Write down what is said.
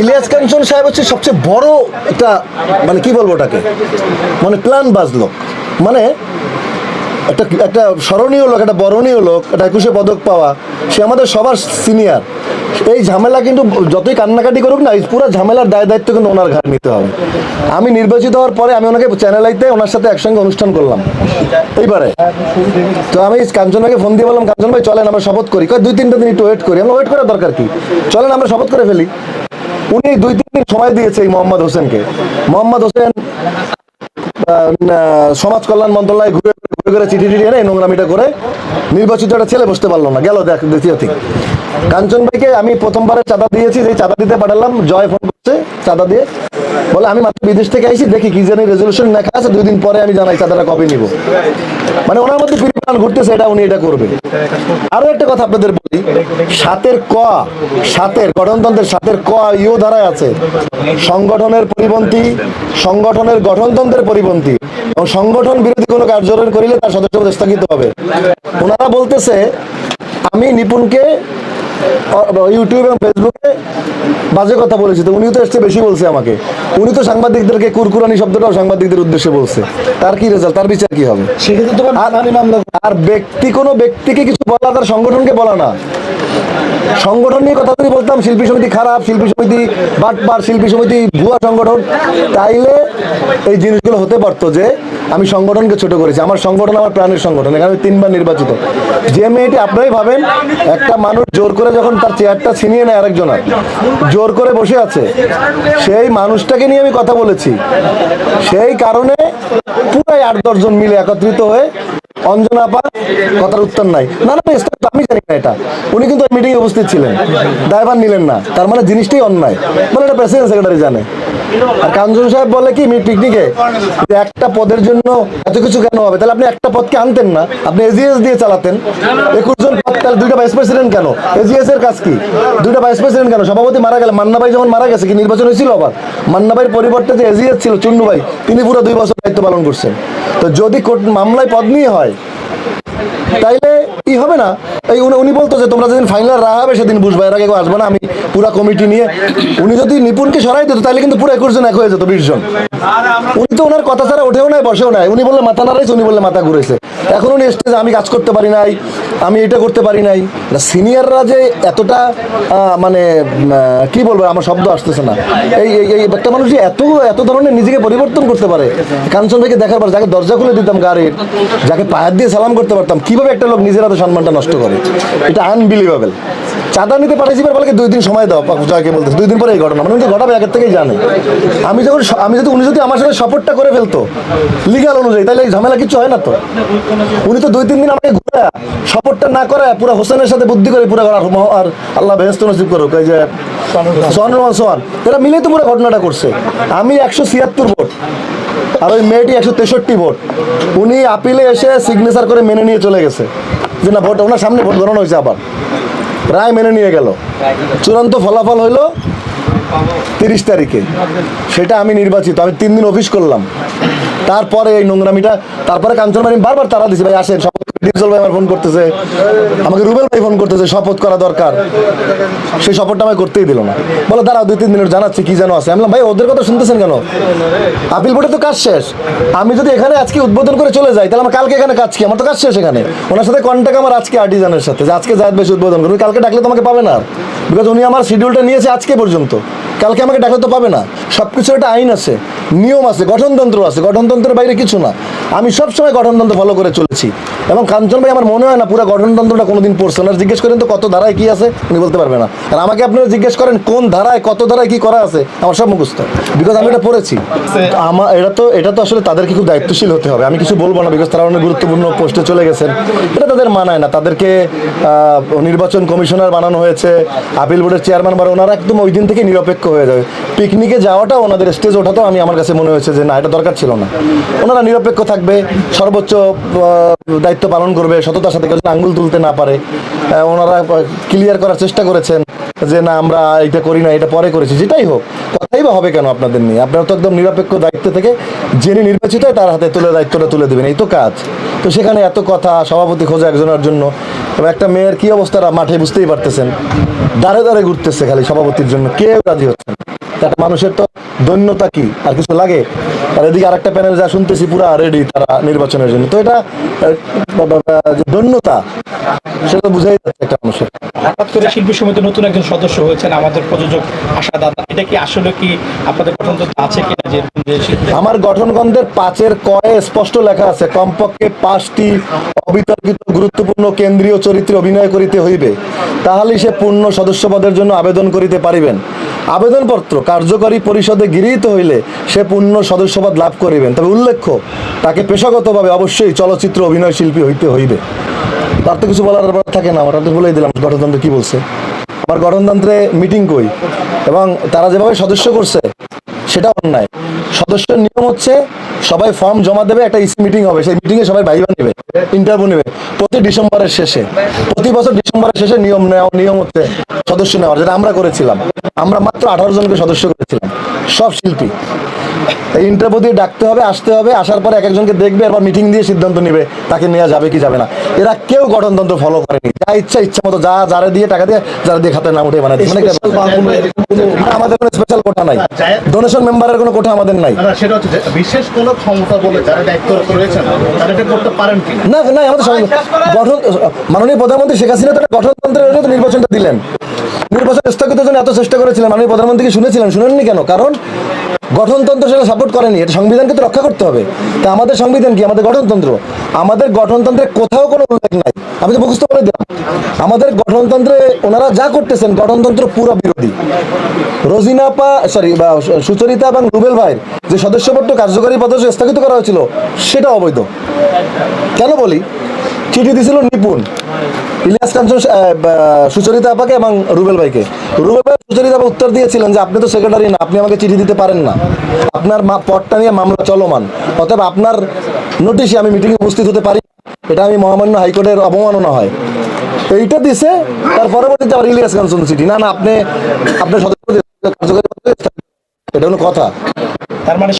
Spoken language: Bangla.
ইলিয়াস কাঞ্চন সাহেব হচ্ছে সবচেয়ে বড় একটা মানে কি বলব ওটাকে? মানে প্ল্যান বাজলো মানে একটা একটা স্মরণীয় লোক, একটা বরণীয় লোক, একটা একুশে পদক পাওয়া, সে আমাদের সবার সিনিয়র এই ঝামেলা কিন্তু যতই কান্নাকাটি করুক না, এই পুরো ঝামেলার দায় দায়িত্ব কিন্তু ওনার ঘাট নিতে হবে। আমি নির্বাচিত হওয়ার পরে আমি ওনাকে চ্যানেল আইতে ওনার সাথে একসঙ্গে অনুষ্ঠান করলাম। এইবারে। তো আমি কাঞ্চন ভাইকে ফোন দিয়ে বললাম, কাঞ্চন ভাই, চলেন, আমরা শপথ করি। দুই, তিনটা দিন একটু ওয়েট করি। আমরা ওয়েট করার দরকার কি? চলেন, আমরা শপথ করে ফেলি। উনি দুই তিন দিন সময় দিয়েছে এই মোহাম্মদ হোসেনকে। মোহাম্মদ হোসেন সমাজ কল্যাণ মন্ত্রণালয় ঘুরে ঘুরে ঘুরে চিঠি টিঠি এনে নোংরামিটা করে নির্বাচিত একটা ছেলে বসতে পারল না। গেল দেখ, দ্বিতীয় থেকে কাঞ্চন ভাইকে আমি প্রথমবারে চাঁদা দিয়েছি যে চাঁদা দিতে পাঠালাম, জয় ফোন করছে চাঁদা দিয়ে। বলে, আমি মাত্র বিদেশ থেকে আইছি, দেখি কি জানি রেজলিউশন লেখা আছে, দুই দিন পরে আমি জানাই চাঁদাটা কবে নিব। মানে ওনার মধ্যে পরিমাণ ঘুরতেছে, এটা উনি এটা করবে। আরও একটা কথা আপনাদের বলি, সাতের ক, সাতের, গঠনতন্ত্রের সাতের ক ইও ধারায় আছে। সংগঠনের পরিপন্থী, সংগঠনের গঠনতন্ত্রের পরিপন্থী। এবং সংগঠন বিরোধী কোনো কার্যক্রম করিলে তার সদস্য স্থগিত হবে। ওনারা বলতেছে, আমি নিপুণকে ইউটিউব এবং ফেসবুকে বাজে কথা বলেছে তো উনিও তো এসছে বেশি বলছে আমাকে। উনি তো সাংবাদিকদেরকে কুরকুরানি শব্দটাও সাংবাদিকদের উদ্দেশ্যে বলছে। তার কি রেজাল্ট তার বিচার কি হবে? সেক্ষেত্রে তোমার আর আর ব্যক্তি কোনো ব্যক্তিকে কিছু বলা তার সংগঠনকে বলা না। সংগঠন নিয়ে কথা যদি বলতাম, শিল্পী সমিতি খারাপ, শিল্পী সমিতি বাটপার, শিল্পী সমিতি ভুয়া সংগঠন, তাইলে এই জিনিসগুলো হতে পারতো যে আমি সংগঠনকে ছোট করেছি। আমার সংগঠন আমার প্রাণের সংগঠন, এখানে তিনবার নির্বাচিত। যে মেয়েটি আপনারাই ভাবেন, একটা মানুষ জোর করে যখন তার চেয়ারটা ছিনিয়ে নেয় আরেকজনের জোর করে বসে আছে, সেই মানুষটাকে নিয়ে আমি কথা বলেছি। সেই কারণে পুরাই আট দশজন মিলে একত্রিত হয়ে অঞ্জনা আপা, কথার উত্তর নাই। না না আমি জানি না এটা। উনি কিন্তু মিটিং এ উপস্থিত ছিলেন। ড্রাইভার নিলেন না। তার মানে জিনিসটাই অন্যায়। মানে এটা প্রেসিডেন্ট সেক্রেটারি জানে। আর কাঞ্চন সাহেব বলে কি পিকনিকে? একটা পদের জন্য এত কিছু কেন হবে? তাহলে আপনি একটা পদকে আনতেন না। আপনি এজিএস দিয়ে চালাতেন। একুশ জন পদ, তাহলে দুইটা ভাইস প্রেসিডেন্ট কেন? এজিএস এর কাজ কি? দুইটা ভাইস প্রেসিডেন্ট কেন? সভাপতি মারা গেল, মান্না ভাই যখন মারা গেছে, কি নির্বাচন হয়েছিল আবার? মান্না ভাইয়ের পরিবর্তে যে এজিএস ছিল, চুন্নু ভাই, তিনি পুরো দুই বছর দায়িত্ব পালন করছেন। তো যদি মামলায় পদ নিয়ে হয় তাইলে ই হবে না। এই উনি বলতো যে, তোমরা যেদিন ফাইনাল রা হবে, সেদিন বুঝবা, এর আগে আসবে না, আমি পুরা কমিটি নিয়ে উনি যদি নিপুণকে সরাই দিত তাহলে কিন্তু পুরো একুশ জন এক হয়ে যেত বিশ জন। উনি তো ওনার কথা ছাড়া ওঠেও নাই, বসেও নাই। উনি বললে মাথা নাড়াইছে, উনি বললে মাথা ঘুরেছে। এখন উনি স্টেজে আমি কাজ করতে পারি নাই, আমি এটা করতে পারি নাই। সিনিয়ররা যে এতটা মানে কি বলব, আমার শব্দ আসতেছে না। এই, এই- একটা মানুষ যে এত এত ধরনের নিজেকে পরিবর্তন করতে পারে কাঞ্চন ভাইকে দেখার পর যাকে দরজা খুলে দিতাম গাড়ির, যাকে পায়ের দিয়ে সালাম করতে পারতাম, কীভাবে একটা লোক নিজের হাতে সম্মানটা নষ্ট করে? এটা আনবিলিভেবল চাঁদা নিতে পাঠাইছি বলে দুই দিন সময় দাও জয়কে বলতেছে দুই দিন পরে এই ঘটনা। মানে ঘটাবে, আগের থেকেই জানে। আমি যখন আমি যদি উনি যদি আমার সাথে সপোর্টটা করে ফেলতো লিগাল অনুযায়ী তাহলে এই ঝামেলা কিছু হয় না তো? উনি তো দুই তিন দিন আমাকে ঘুরে সপোর্টটা না করে পুরো হোসেনের সাথে বুদ্ধি করে পুরো আর আল্লাহ বেহেস্ত নসিব করুক, এই যে সোহান সোহান, এরা মিলেই তো পুরো ঘটনাটা করছে। আমি একশো ছিয়াত্তর ভোট, আর ওই মেয়েটি একশো তেষট্টি ভোট। উনি আপিলে এসে সিগনেচার করে মেনে নিয়ে চলে গেছে। যে না ভোট ওনার সামনে ভোট গণনা হয়েছে আবার। রায় মেনে নিয়ে গেল। চূড়ান্ত ফলাফল হইল তিরিশ তারিখে। সেটা আমি নির্বাচিত আমি তিন দিন অফিস করলাম। তারপরে এই নোংরামিটা তারপরে কাঞ্চনবাড়ি বারবার তারা দিছে ভাই আসেন ডিপজল ভাই আমার ফোন করতেছে। আমাকে রুবেল ভাই ফোন করতেছে, শপথ করা দরকার। সেই শপথটা আমাকে করতেই দিল না। বলে, দাঁড়াও, দুই, তিন দিনের জানাচ্ছি, কি যেন আছে। আমি ভাই, ওদের কথা শুনতেছেন কেন? আপিল বোর্ডে তো কাজ শেষ। আমি যদি এখানে আজকে উদ্বোধন করে চলে যাই, তাহলে আমার কালকে এখানে কাজ কি? আমার তো কাজ শেষ এখানে। ওনার সাথে কন্ট্যাক্ট আমার আজকে আর্টিজানের সাথে, যে আজকে জায়দ বেশি উদ্বোধন করুন কালকে ডাকলে তোমাকে পাবে না। বিকজ উনি আমার শিডিউলটা নিয়েছে আজকে পর্যন্ত। কালকে আমাকে ডাকলে তো পাবে না। সব কিছু একটা আইন আছে, নিয়ম আছে, গঠনতন্ত্র আছে। গঠনতন্ত্রের বাইরে কিছু না। আমি সবসময় গঠনতন্ত্র ফলো করে চলেছি। এবং কাঞ্চন ভাই, আমার মনে হয় না পুরো গঠনতন্ত্রটা কোনোদিন পড়ছে ওনার জিজ্ঞেস করেন তো কত ধারায় কি আছে, উনি বলতে পারবে না। আর আমাকে আপনারা জিজ্ঞেস করেন কোন ধারায়, কত ধারায় কি করা আছে, আমার সব মুখস্থ। বিকজ আমি এটা পড়েছি। আমার এটা তো এটা তো আসলে তাদেরকে খুব দায়িত্বশীল হতে হবে। আমি কিছু বলব না বিকজ তারা অনেক গুরুত্বপূর্ণ পোস্টে চলে গেছেন। এটা তাদের মানায় না। তাদেরকে নির্বাচন কমিশনার বানানো হয়েছে, আপিল বোর্ডের চেয়ারম্যান বানানো ওনারা একদম ওই দিন থেকে নিরপেক্ষ। হয়ে যাবে। পিকনিকে যাওয়াটা ওনাদের স্টেজ ওঠাতেও আমি আমার কাছে মনে হয়েছে যে না, এটা দরকার ছিল না। ওনারা নিরপেক্ষ থাকবে, সর্বোচ্চ দায়িত্ব পালন করবে, সততার সাথে কেউ আঙ্গুল তুলতে না পারে। ওনারা ক্লিয়ার করার চেষ্টা করেছেন। যে না, আমরা এটা করি না, এটা পরে করেছি যেটাই হোক, কথাই বা হবে কেন আপনাদের নিয়ে? আপনারা তো একদম নিরপেক্ষ দায়িত্ব থেকে যিনি নির্বাচিত হয় তার হাতে তুলে দায়িত্বটা তুলে দেবেন, এই তো কাজ। তো সেখানে এত কথা, সভাপতি খোঁজা একজনের জন্য, এবং একটা মেয়ের কি অবস্থা মাঠে বুঝতেই পারতেছেন। দাঁড়ে দাঁড়ে ঘুরতেছে খালি সভাপতির জন্য, কেউ রাজি হচ্ছে না। একটা মানুষের তো দৈন্যতা কি? আর কিছু লাগে? আর এদিকে আরেকটা প্যানেল যা শুনতেছি পুরো রেডি তারা নির্বাচনের জন্য। তো এটা দৈন্যতা সেটা বুঝাই যাচ্ছে একটা মানুষের। হঠাৎ করে শিল্পী নতুন একজন সদস্য হয়েছেন আমাদের প্রযোজক আশা দাদা। এটা কি আসলে কি আপনাদের আছে কিনা যে আমার গঠনগ্রন্থের পাঁচের কয়ে স্পষ্ট লেখা আছে কমপক্ষে পাঁচটি অবিতর্কিত গুরুত্বপূর্ণ কেন্দ্রীয় চরিত্রে অভিনয় করিতে হইবে। তাহলেই সে পূর্ণ সদস্যপদের জন্য আবেদন করিতে পারিবেন। আবেদনপত্র কার্যকরী পরিষদে গৃহীত হইলে সে পূর্ণ সদস্যপদ লাভ করিবেন। তবে উল্লেখ্য, তাকে পেশাগতভাবে অবশ্যই চলচ্চিত্র অভিনয় শিল্পী হইতে হইবে। তার তো কিছু বলার থাকে না, আমরা তো বলেই দিলাম, গঠনতন্ত্র কি বলছে। আমার গঠনতন্ত্রে মিটিং কই? এবং তারা যেভাবে সদস্য করছে, সেটা অন্যায়। সদস্যের নিয়ম হচ্ছে, সবাই ফর্ম জমা দেবে, একটা ইসি মিটিং হবে, সেই মিটিংয়ে সবাই ভাইবা নেবে। ইন্টারভিউ নেবে। প্রতি ডিসেম্বরের শেষে প্রতি বছর ডিসেম্বরের শেষে নিয়ম নেওয়া নিয়ম হচ্ছে সদস্য নেওয়ার যেটা আমরা করেছিলাম। আমরা মাত্র আঠারো জনকে সদস্য করেছিলাম সব শিল্পী। ইন্টারভিউ দিয়ে ডাকতে হবে আসতে হবে আসার পরে এক একজনকে দেখবে মিটিং দিয়ে সিদ্ধান্ত নেবে তাকে নেওয়া যাবে কি যাবে না। এরা কেউ গঠনতন্ত্র ফলো করেনি। যা ইচ্ছা ইচ্ছা মতো যা যারা দিয়ে টাকা দিয়ে যারা দিয়ে খাতে নাম উঠে মানে আমাদের কোনো স্পেশাল কোঠা নাই। ডোনেশন মেম্বারের কোনো কোঠা আমাদের নাই। সেটা হচ্ছে বিশেষ কোনো ক্ষমতা বলে যারা রয়েছেন তারা এটা করতে পারেন কি না না আমাদের গঠন মাননীয় প্রধানমন্ত্রী শেখ হাসিনা তো গঠনতন্ত্রের নির্বাচনটা দিলেন। নির্বাচন স্থগিতের জন্য এত চেষ্টা করেছিলেন, মাননীয় প্রধানমন্ত্রীকে শুনেছিলেন, শুনেননি কেন? কারণ গঠনতন্ত্র সেটা সাপোর্ট করেনি, এটা সংবিধানকে তো রক্ষা করতে হবে। তা আমাদের সংবিধান কি? আমাদের গঠনতন্ত্র? আমাদের গঠনতন্ত্রে কোথাও কোনো উল্লেখ নাই। আমি তো মুখস্থ করে দিলাম। আমাদের গঠনতন্ত্রে ওনারা যা করতেছেন, গঠনতন্ত্র পুরো বিরোধী। রোজিনাপা সরি বা সুচরিতা এবং রুবেল ভাইয়ের যে সদস্যপত্র কার্যকরী পদ্ধতি স্থগিত করা হয়েছিল, সেটা অবৈধ। কেন বলি? চিঠি দিছিল নিপুণ। ইলিয়াস কাঞ্চন সুচরিতা আপাকে এবং রুবেল ভাইকে। রুবেল ভাই সুচরিতা আপা উত্তর দিয়েছিলেন যে, আপনি তো সেক্রেটারি না, আপনি আমাকে চিঠি দিতে পারেন না। আপনার মা পদটা নিয়ে মামলা চলমান। অতএব আপনার নোটিশে আমি মিটিংয়ে উপস্থিত হতে পারি। এটা আমি মহামান্য হাইকোর্টের অবমাননা হয়। এইটা দিছে, তার পরবর্তীতে আবার ইলিয়াস কাঞ্চন চিঠি। না না, আপনি আপনার সদস্য এটা কোনো কথা। তার মানে